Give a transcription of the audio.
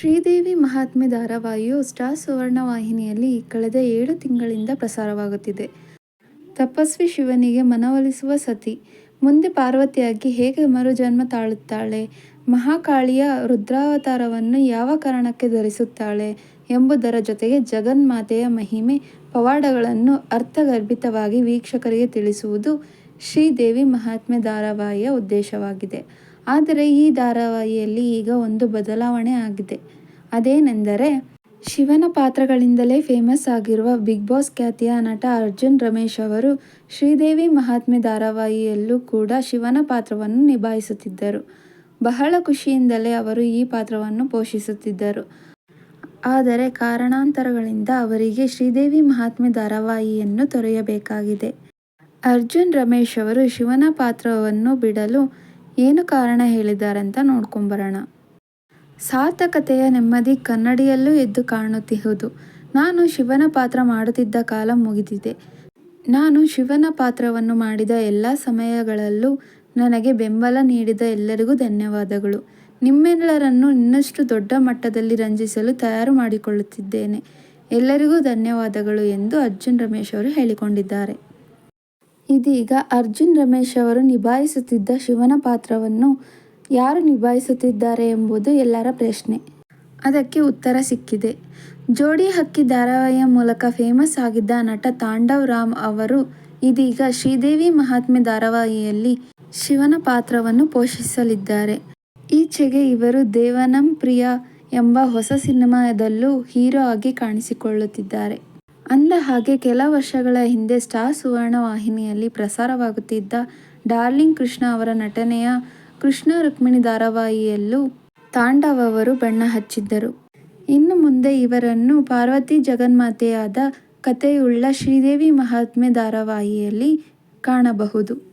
ಶ್ರೀದೇವಿ ಮಹಾತ್ಮೆ ಧಾರಾವಾಹಿಯು star ಸುವರ್ಣ ವಾಹಿನಿಯಲ್ಲಿ ಕಳೆದ ಏಳು ತಿಂಗಳಿಂದ ಪ್ರಸಾರವಾಗುತ್ತಿದೆ. ತಪಸ್ವಿ ಶಿವನಿಗೆ ಮನವೊಲಿಸುವ ಸತಿ ಮುಂದೆ ಪಾರ್ವತಿಯಾಗಿ ಹೇಗೆ ಮರುಜನ್ಮ ತಾಳುತ್ತಾಳೆ, ಮಹಾಕಾಳಿಯ ರುದ್ರಾವತಾರವನ್ನು ಯಾವ ಕಾರಣಕ್ಕೆ ಧರಿಸುತ್ತಾಳೆ ಎಂಬುದರ ಜೊತೆಗೆ ಜಗನ್ಮಾತೆಯ ಮಹಿಮೆ, ಪವಾಡಗಳನ್ನು ಅರ್ಥಗರ್ಭಿತವಾಗಿ ವೀಕ್ಷಕರಿಗೆ ತಿಳಿಸುವುದು ಶ್ರೀದೇವಿ ಮಹಾತ್ಮೆ ಧಾರಾವಾಹಿಯ ಉದ್ದೇಶವಾಗಿದೆ. ಆದರೆ ಈ ಧಾರಾವಾಹಿಯಲ್ಲಿ ಈಗ ಒಂದು ಬದಲಾವಣೆ ಆಗಿದೆ. ಅದೇನೆಂದರೆ, ಶಿವನ ಪಾತ್ರಗಳಿಂದಲೇ ಫೇಮಸ್ ಆಗಿರುವ ಬಿಗ್ ಬಾಸ್ ಖ್ಯಾತಿಯ ನಟ ಅರ್ಜುನ್ ರಮೇಶ್ ಅವರು ಶ್ರೀದೇವಿ ಮಹಾತ್ಮೆ ಧಾರಾವಾಹಿಯಲ್ಲೂ ಕೂಡ ಶಿವನ ಪಾತ್ರವನ್ನು ನಿಭಾಯಿಸುತ್ತಿದ್ದರು. ಬಹಳ ಖುಷಿಯಿಂದಲೇ ಅವರು ಈ ಪಾತ್ರವನ್ನು ಪೋಷಿಸುತ್ತಿದ್ದರು. ಆದರೆ ಕಾರಣಾಂತರಗಳಿಂದ ಅವರಿಗೆ ಶ್ರೀದೇವಿ ಮಹಾತ್ಮೆ ಧಾರಾವಾಹಿಯನ್ನು ತೊರೆಯಬೇಕಾಗಿದೆ. ಅರ್ಜುನ್ ರಮೇಶ್ ಅವರು ಶಿವನ ಪಾತ್ರವನ್ನು ಬಿಡಲು ಏನು ಕಾರಣ ಹೇಳಿದ್ದಾರಂತ ನೋಡ್ಕೊಂಬರೋಣ. ಸಾರ್ಥಕತೆಯ ನೆಮ್ಮದಿ ಕನ್ನಡಿಯಲ್ಲೂ ಎದ್ದು ಕಾಣುತ್ತಿಹುದು. ನಾನು ಶಿವನ ಪಾತ್ರ ಮಾಡುತ್ತಿದ್ದ ಕಾಲ ಮುಗಿದಿದೆ. ನಾನು ಶಿವನ ಪಾತ್ರವನ್ನು ಮಾಡಿದ ಎಲ್ಲ ಸಮಯಗಳಲ್ಲೂ ನನಗೆ ಬೆಂಬಲ ನೀಡಿದ ಎಲ್ಲರಿಗೂ ಧನ್ಯವಾದಗಳು. ನಿಮ್ಮೆಲ್ಲರನ್ನು ಇನ್ನಷ್ಟು ದೊಡ್ಡ ಮಟ್ಟದಲ್ಲಿ ರಂಜಿಸಲು ತಯಾರು ಮಾಡಿಕೊಳ್ಳುತ್ತಿದ್ದೇನೆ. ಎಲ್ಲರಿಗೂ ಧನ್ಯವಾದಗಳು ಎಂದು ಅರ್ಜುನ್ ರಮೇಶ್ ಅವರು ಹೇಳಿಕೊಂಡಿದ್ದಾರೆ. ಇದೀಗ ಅರ್ಜುನ್ ರಮೇಶ್ ಅವರು ನಿಭಾಯಿಸುತ್ತಿದ್ದ ಶಿವನ ಪಾತ್ರವನ್ನು ಯಾರು ನಿಭಾಯಿಸುತ್ತಿದ್ದಾರೆ ಎಂಬುದು ಎಲ್ಲರ ಪ್ರಶ್ನೆ. ಅದಕ್ಕೆ ಉತ್ತರ ಸಿಕ್ಕಿದೆ. ಜೋಡಿ ಹಕ್ಕಿ ಧಾರಾವಾಹಿಯ ಮೂಲಕ ಫೇಮಸ್ ಆಗಿದ್ದ ನಟ ತಾಂಡವ್ ರಾಮ್ ಅವರು ಇದೀಗ ಶ್ರೀದೇವಿ ಮಹಾತ್ಮೆ ಧಾರಾವಾಹಿಯಲ್ಲಿ ಶಿವನ ಪಾತ್ರವನ್ನು ಪೋಷಿಸಲಿದ್ದಾರೆ. ಈಚೆಗೆ ಇವರು ದೇವನಂ ಪ್ರಿಯಾ ಎಂಬ ಹೊಸ ಸಿನಿಮಾದಲ್ಲೂ ಹೀರೋ ಆಗಿ ಕಾಣಿಸಿಕೊಳ್ಳುತ್ತಿದ್ದಾರೆ. ಅಂದಹಾಗೆ, ಕೆಲ ವರ್ಷಗಳ ಹಿಂದೆ ಸ್ಟಾರ್ ಸುವರ್ಣ ವಾಹಿನಿಯಲ್ಲಿ ಪ್ರಸಾರವಾಗುತ್ತಿದ್ದ ಡಾರ್ಲಿಂಗ್ ಕೃಷ್ಣ ಅವರ ನಟನೆಯ ಕೃಷ್ಣ ರುಕ್ಮಿಣಿ ಧಾರಾವಾಹಿಯಲ್ಲೂ ತಾಂಡವ ಅವರು ಬಣ್ಣ ಹಚ್ಚಿದ್ದರು. ಇನ್ನು ಮುಂದೆ ಇವರನ್ನು ಪಾರ್ವತಿ ಜಗನ್ಮಾತೆಯಾದ ಕಥೆಯುಳ್ಳ ಶ್ರೀದೇವಿ ಮಹಾತ್ಮೆ ಧಾರಾವಾಹಿಯಲ್ಲಿ ಕಾಣಬಹುದು.